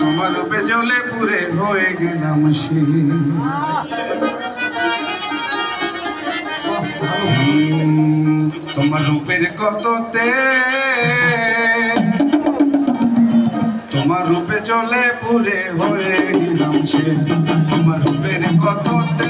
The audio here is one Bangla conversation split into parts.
তোমার রূপে জ্বলে পুরে হয়ে গেলাম সে। তোমার রূপের কততে তোমার রূপে চলে পুরে হয়ে গেলাম সে। তোমার রূপের কততে এ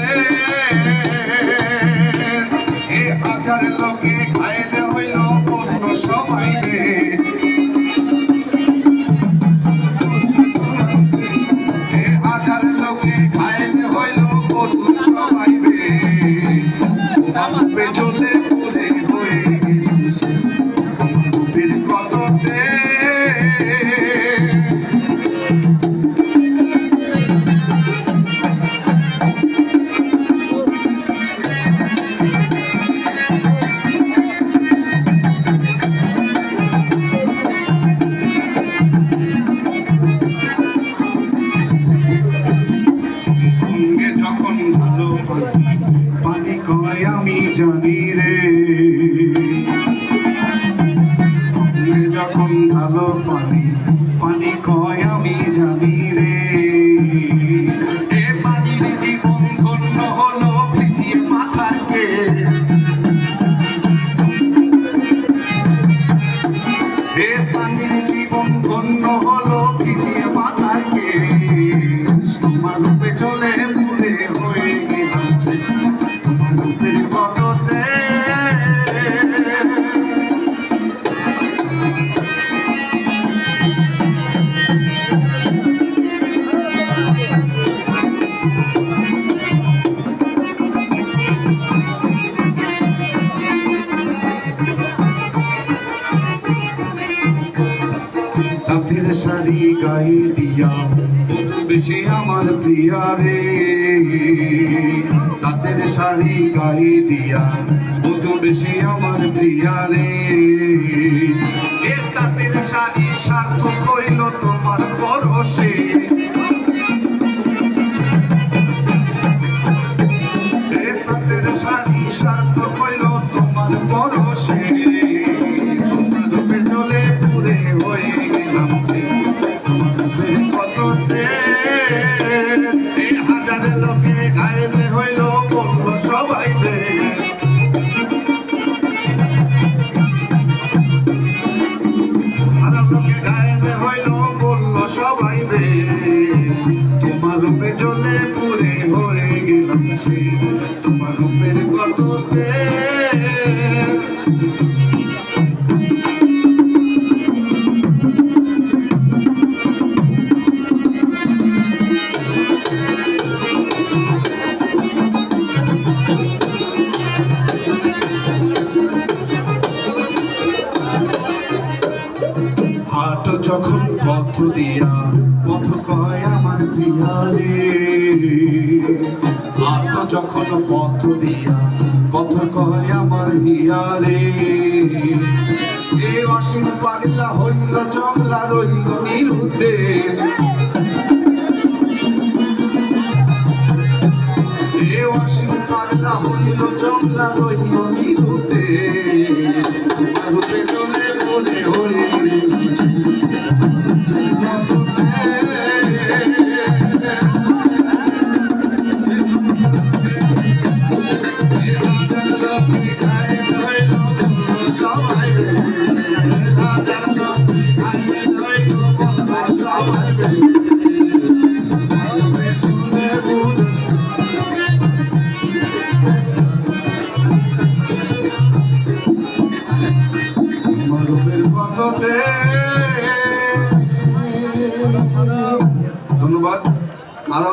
পানির শাড়ি গায়ে দিয়া। কত বেশি আমার প্রিয়া রে। তাঁতের শাড়ি গায়ে দিয়া। কত বেশি আমার প্রিয়া রে। এ তাঁতের শাড়ি সার্থক হইল তোমার পরশে শাড়ি সার্থক হইল তোমার পরশে হয়ে গেলাম সে। তোমার রূপের কততে হাট যখন পথ দিয়া পথ কয় প্রিয়া রে হাট যখন পথ দিয়া, পথ কয় আমার হিয়া রে এ অসীম পাগলা হইল, জংলা রইল নিরুদ্দেশ। এ অসীম পাগলা হইল, জংলা রইল নিরুদ্দেশ। ধন্যবাদ। আরও